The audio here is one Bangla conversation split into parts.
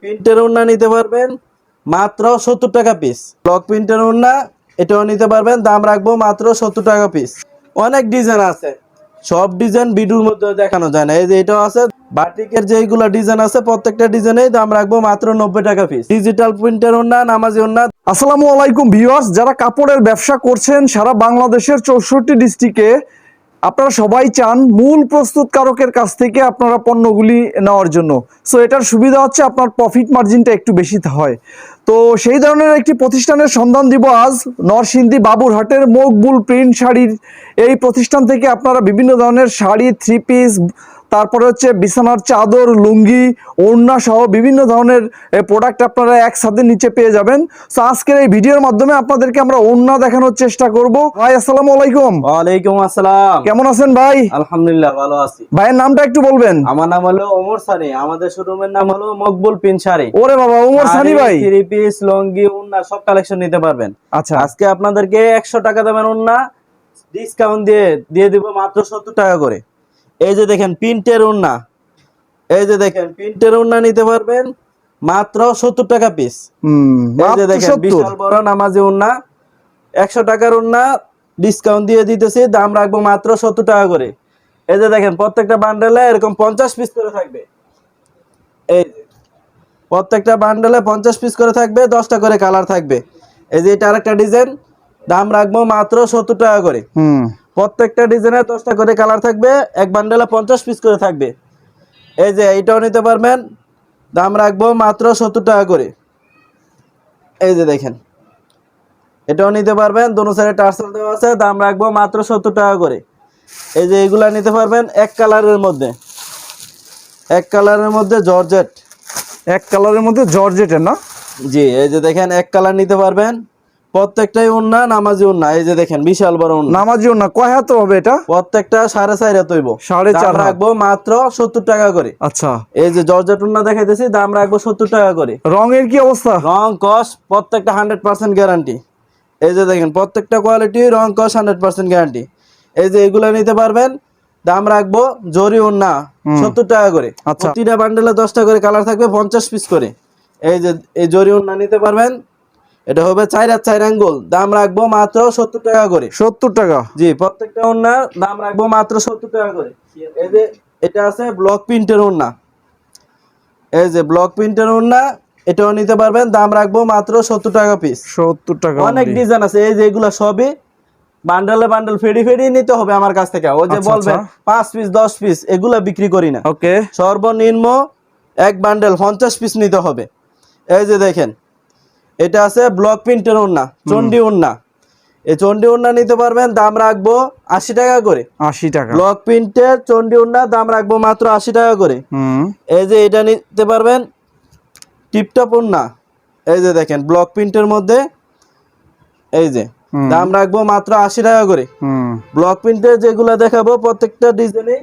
প্রিন্টের নিতে পারবেন মাত্র সত্তর টাকা পিস ব্লক প্রিন্টের এটাও নিতে পারবেন, দাম রাখব মাত্র সত্তর টাকা পিস অনেক ডিজাইন আছে। সব ডিজাইন ভিডিওর মধ্যে দেখানো যায় না। এই যে এটাও আছে, বাটিকের যেগুলো ডিজাইন আছে, প্রত্যেকটা দাম রাখব মাত্র নব্বই টাকা পিস ডিজিটাল প্রিন্টের ওড়না, নামাজি ওড়না। আসসালামু আলাইকুম ভিউয়ার্স, যারা কাপড়ের ব্যবসা করছেন, সারা বাংলাদেশের চৌষট্টি ডিস্ট্রিক্টে আপনারা সবাই চান মূল প্রস্তুতকারকের কাছ থেকে আপনারা পণ্যগুলি নেওয়ার জন্য। সো এটার সুবিধা হচ্ছে আপনার প্রফিট মার্জিনটা একটু বেশি হয়। তো সেই ধরনের একটি প্রতিষ্ঠানের সন্ধান দিব আজ নরসিংদী বাবুরহাটের মকবুল প্রিন্ট শাড়ির। এই প্রতিষ্ঠান থেকে আপনারা বিভিন্ন ধরনের শাড়ি থ্রি পিস তারপরে হচ্ছে বিছানার চাদর লুঙ্গি ওড়না সহ বিভিন্ন ধরনের প্রোডাক্ট আপনারা একসাথে নিচে পেয়ে যাবেন। তো আজকের এই ভিডিওর মাধ্যমে আপনাদেরকে আমরা ওড়না দেখানোর চেষ্টা করব। ভাই আসসালামু আলাইকুম। ওয়ালাইকুম আসসালাম। কেমন আছেন ভাই? আলহামদুলিল্লাহ ভালো আছি। ভাইয়ের নামটা একটু বলবেন। আমার নাম হলো ওমর সানি। আমাদের শোরুমের নাম হলো মকবুল পিন শাড়ি। ওরে বাবা ওমর সানি ভাই। থ্রি পিস লুঙ্গি ওড়না সব কালেকশন নিতে পারবেন। আচ্ছা। আজকে আপনাদেরকে একশো টাকা দামের উন্না ডিসকাউন্ট দিয়ে দিয়ে দিব মাত্র সত্তর টাকা করে। এই যে দেখেন প্রিন্টের উন্না এই যে দেখেন প্রিন্টের উন্না নিতে পারবেন মাত্র সত্তর টাকা পিস এই যে দেখেন বিশাল বড় নামাজি উন্না একশো টাকার উন্না ডিসকাউন্ট দিয়ে দিতেছি দাম রাখব মাত্র সত্তর টাকা করে। এই যে দেখেন প্রত্যেকটা বান্ডেলে এরকম পঞ্চাশ পিস করে থাকবে। এই প্রত্যেকটা বান্ডেলে পঞ্চাশ পিস করে থাকবে দশটা করে কালার থাকবে। এই যে এটা আরেকটা ডিজাইন দাম রাখব মাত্র সত্তর টাকা করে। হুম। প্রত্যেকটা ডিজাইনে দশটা করে কালার থাকবে এক বান্ডেলে পঞ্চাশ পিস করে থাকবে। এই যে এইটাও নিতে পারবেন দাম রাখব মাত্র সত্তর টাকা করে। এই যে দেখেন এটাও নিতে পারবেন দোনো সাইডে টার্সেল দেওয়া আছে দাম রাখব মাত্র সত্তর টাকা করে। এই যে এগুলা নিতে পারবেন এক কালারের মধ্যে। এক কালারের মধ্যে জর্জেট। এক কালারের মধ্যে জর্জেটের না? জি এই যে দেখেন এক কালার নিতে পারবেন। প্রত্যেকটাই উন্না নামাজি উন্না এই যে দেখেন বিশাল বড় নামাজি না কয় হাত হবে এটা? প্রত্যেকটা সাড়ে চার হাত হইব। সাড়ে চার রাখব মাত্র সত্তর টাকা করে। আচ্ছা। এই যে জর্জেট দেখাইতেছি দাম রাখব সত্তর টাকা করে। রঙের কি অবস্থা? রং কস প্রত্যেকটা হান্ড্রেড পার্সেন্ট গ্যারান্টি। এই যে দেখেন প্রত্যেকটা কোয়ালিটি রং কস হান্ড্রেড পার্সেন্ট গ্যারান্টি। এই যে এগুলো নিতে পারবেন দাম রাখব জরি উন্না সত্তর টাকা করে। আচ্ছা। প্রতিটা বান্ডেলে দশটা করে কালার থাকবে পঞ্চাশ পিস করে। এই যে এই জরি উন্না নিতে পারবেন এটা হবে চার আর চার আঙ্গুল দাম রাখব মাত্র সত্তর টাকা করে। সত্তর টাকা। জি প্রত্যেকটা ওড়না দাম রাখব মাত্র সত্তর টাকা করে। এই যে এটা আছে ব্লক প্রিন্টের ওড়না। এই যে ব্লক প্রিন্টের ওড়না এটাও নিতে পারবেন। দাম রাখব মাত্র সত্তর টাকা পিস সত্তর টাকা অনেক ডিজাইন আছে। এই যে এগুলা সবই বান্ডেলে বান্ডেল ফেডি ফেডি নিতে হবে আমার কাছ থেকে। ওই যে আচ্ছা, বলবেন আচ্ছা। পাঁচ পিস দশ পিস এগুলা বিক্রি করি না। ওকে সর্বনিম্ন এক বান্ডেল পঞ্চাশ পিস নিতে হবে। এই যে দেখেন এটা আছে ব্লক প্রিন্টের ওড়না চন্ডি ওড়না। এই চন্ডি ওড়না নিতে পারবেন দাম রাখব আশি টাকা করে। আশি টাকা। ব্লক প্রিন্টের চন্ডি ওড়না দাম রাখব মাত্র আশি টাকা করে। হুম। এই যে এটা নিতে পারবেন টিপটপ ওড়না। এই যে দেখেন ব্লক প্রিন্টের মধ্যে এই যে দাম রাখব মাত্র আশি টাকা করে। হুম। ব্লক প্রিন্টের যেগুলো দেখাবো প্রত্যেকটা ডিজাইনে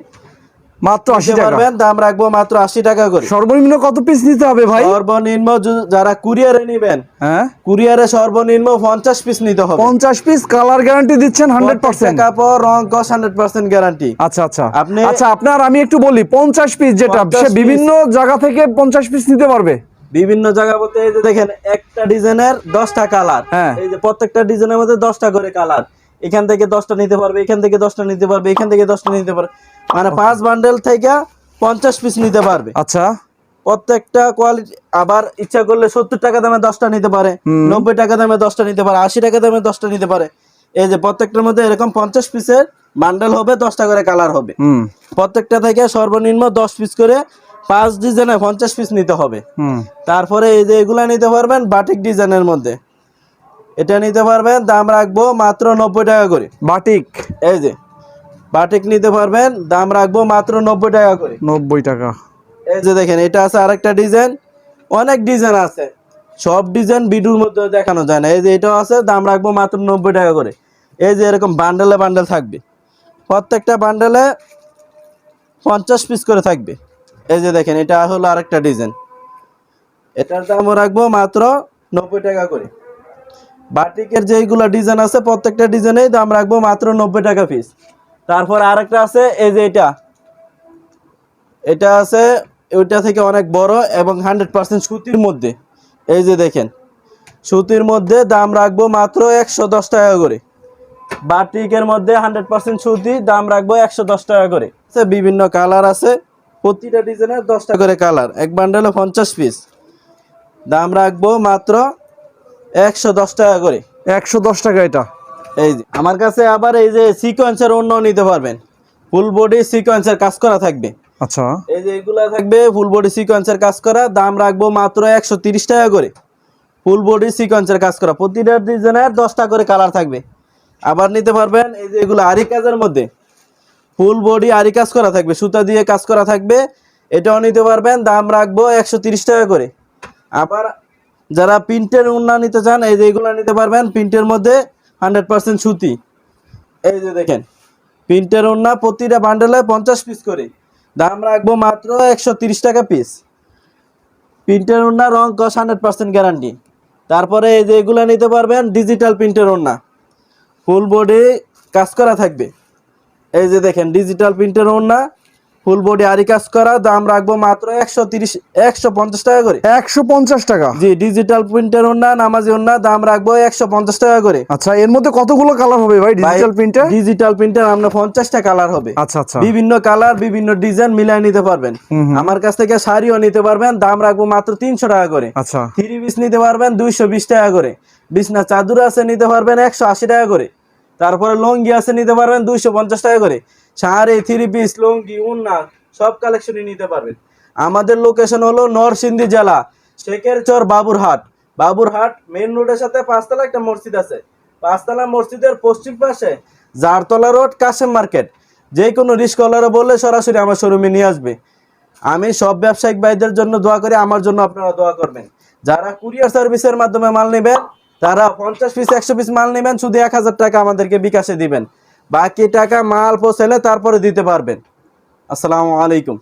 মাত্র আশি টাকা। পারবেন দাম রাখব মাত্র আশি টাকা করে। সর্বনিম্ন কত পিস নিতে হবে ভাই? সর্বনিম্ন যারা কুরিয়ারে নিবেন হ্যাঁ? কুরিয়ারে সর্বনিম্ন পঞ্চাশ পিস নিতে হবে। পঞ্চাশ পিস কালার গ্যারান্টি দিচ্ছেন হান্ড্রেড পার্সেন্ট কাপড় রং কস হান্ড্রেড পার্সেন্ট গ্যারান্টি আচ্ছা আচ্ছা। আপনি- আচ্ছা আপনার আমি একটু বলি পঞ্চাশ পিস যেটা সে বিভিন্ন জায়গা থেকে পঞ্চাশ পিস নিতে পারবে? বিভিন্ন জায়গা বলতে এই যে দেখেন একটা ডিজাইনের দশটা কালার হ্যাঁ। এই যে প্রত্যেকটা ডিজাইনের মধ্যে দশটা করে কালার এখান থেকে দশটা নিতে পারবে এখান থেকে দশটা নিতে পারবে এখান থেকে দশটা নিতে পারবে। মানে পাঁচ বান্ডেল থেকে পঞ্চাশ পিস নিতে পারবে। আচ্ছা। প্রত্যেকটা কোয়ালিটি আবার ইচ্ছা করলে সত্তর টাকা দামে দশটা নিতে পারে নব্বই টাকা দামে দশটা নিতে পারে আশি টাকা দামে দশটা নিতে পারে। এই যে প্রত্যেকটার মধ্যে এরকম পঞ্চাশ পিসের বান্ডেল হবে দশটা করে কালার হবে। প্রত্যেকটা থেকে সর্বনিম্ন দশ পিস করে পাঁচ ডিজাইনে পঞ্চাশ পিস নিতে হবে। তারপরে এই যে এগুলা নিতে পারবেন বাটিক ডিজাইনের মধ্যে। এটা নিতে পারবেন দাম রাখব মাত্র নব্বই টাকা করে। বাটিক? এই যে বাটিক নিতে পারবেন দাম রাখব মাত্র নব্বই টাকা করে। নব্বই টাকা। এই যে দেখেন এটা আছে আরেকটা ডিজাইন অনেক ডিজাইন আছে। সব ডিজাইন ভিডিওর মধ্যে দেখানো যায় না। এই যে এটাও আছে দাম রাখব মাত্র নব্বই টাকা করে। এই যে এরকম বান্ডেলে বান্ডেল থাকবে। প্রত্যেকটা বান্ডেলে পঞ্চাশ পিস করে থাকবে। এই যে দেখেন এটা হলো আরেকটা ডিজাইন। এটার দামও রাখব মাত্র নব্বই টাকা করে। বাটিকের যেইগুলো ডিজাইন আছে প্রত্যেকটা ডিজাইনেই দাম রাখব মাত্র নব্বই টাকা পিস তারপর আরেকটা আছে এই যে এটা। এটা আছে ওইটা থেকে অনেক বড় এবং হান্ড্রেড পার্সেন্ট সুতির মধ্যে। এই যে দেখেন সুতির মধ্যে দাম রাখব মাত্র একশো দশ টাকা করে। বাটিকের মধ্যে হান্ড্রেড পার্সেন্ট সুতি দাম রাখব একশো দশ টাকা করে। আছে, বিভিন্ন কালার আছে প্রতিটা ডিজাইনের দশ টাকা করে কালার। এক বান্ডেলে পঞ্চাশ পিস দাম রাখব মাত্র একশো দশ টাকা করে। একশো দশ টাকা এটা। এই যে আমার কাছে আবার এই যে সিকোয়েন্সের অন্য নিতে পারবেন। ফুল বডি সিকোয়েন্সের কাজ করা থাকবে। আচ্ছা। এই যে এগুলা থাকবে ফুল বডি সিকোয়েন্সের কাজ করা দাম রাখব মাত্র একশো তিরিশ টাকা করে। ফুল বডি সিকোয়েন্সের কাজ করা প্রতিটা ডিজাইনের দশটা করে কালার থাকবে। আবার নিতে পারবেন এই যে এগুলো আরি কাজের মধ্যে। ফুল বডি আরি কাজ করা থাকবে সুতা দিয়ে কাজ করা থাকবে। এটাও নিতে পারবেন দাম রাখব একশো তিরিশ টাকা করে। আবার যারা প্রিন্টের উন্না নিতে চান, এই যে এগুলো নিতে পারবেন প্রিন্টের মধ্যে হান্ড্রেড পার্সেন্ট সুতি। এই যে দেখেন, প্রিন্টের ওড়না প্রতিটা বান্ডেলে পঞ্চাশ পিস করে। দাম রাখব মাত্র একশো তিরিশ টাকা পিস প্রিন্টের ওড়না রং কস হান্ড্রেড পার্সেন্ট গ্যারান্টি তারপরে এই যে এগুলো নিতে পারবেন ডিজিটাল প্রিন্টের ওড়না ফুল বডি কাজ করা থাকবে। এই যে দেখেন ডিজিটাল প্রিন্টের ওড়না ফুল বডি আরি কাজ করা দাম রাখব মাত্র একশো তিরিশ একশো পঞ্চাশ টাকা করে। একশো পঞ্চাশ টাকা? জি ডিজিটাল প্রিন্টের ওড়না নামাজি ওড়না দাম রাখব একশো পঞ্চাশ টাকা করে। আচ্ছা এর মধ্যে কতগুলো কালার হবে ভাই ডিজিটাল প্রিন্টে ডিজিটাল প্রিন্টার আমরা পঞ্চাশটা কালার হবে। আচ্ছা আচ্ছা। বিভিন্ন কালার বিভিন্ন ডিজাইন মিলাই নিতে পারবেন। আমার কাছ থেকে শাড়িও নিতে পারবেন দাম রাখব মাত্র তিনশো টাকা করে। আচ্ছা। থ্রি পিস নিতে পারবেন দুইশো বিশ টাকা করে। বিছনা চাদর আছে নিতে পারবেন একশো আশি টাকা করে। তারপরে লঙ্গি আছে নিতে পারবেন দুইশো পঞ্চাশ টাকা করে। শাড়ি থ্রি পিস লুঙ্গি, উন্না, সব কালেকশনই নিতে পারবেন। আমাদের লোকেশন হলো নরসিংদী জেলা শেখের চর বাবুরহাট বাবুরহাট মেইন রোডের সাথে পাঁচতলা একটা মসজিদ আছে। পাঁচতলা মসজিদের পশ্চিম পাশে জারতলা রোড, কাশেম মার্কেট। যে কোনো রিস্কলারে বললে সরাসরি আমার শোরুমে নিয়ে আসবে। আমি সব ব্যবসায়িক ভাইদের জন্য দোয়া করি, আমার জন্য আপনারা দোয়া করবেন। যারা কুরিয়ার সার্ভিসের মাধ্যমে মাল নেবেন, তারা পঞ্চাশ পিস একশো পিস মাল নেবেন, শুধু এক হাজার টাকা আমাদেরকে বিকাশে দিবেন। বাকি টাকা মাল পৌঁছালে তারপরে দিতে পারবেন। আসসালামু আলাইকুম।